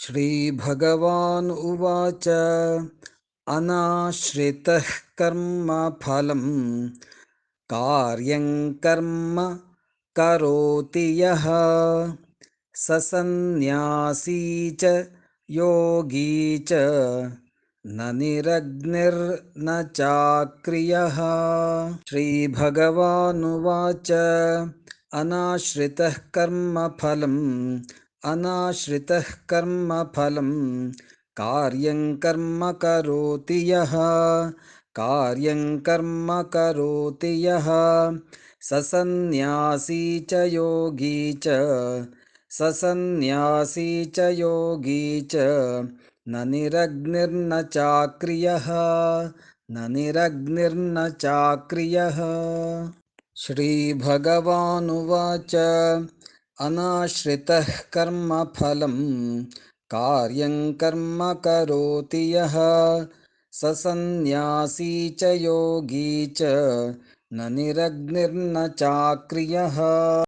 श्रीभगवान् उवाच अनाश्रितः कर्मफलं कार्यं कर्म करोति यः। स सन्न्यासी च योगी च न निरग्निर्न चाक्रियः। श्रीभगवानुवाच अनाश्रितः कर्मफलम् अनाश्रितः कर्मफलं कार्यं कर्म करोति यः। कार्यं कर्म करोति यः। स सन्न्यासी च योगी च। स सन्न्यासी च योगी च। न निरग्निर्न चाक्रियः। न निरग्निर्न चाक्रियः। श्रीभगवानुवाच अनाश्रितः कर्मफलं कार्यं कर्म करोति यः। स सन्न्यासी च योगी च न निरग्निर्न चाक्रियः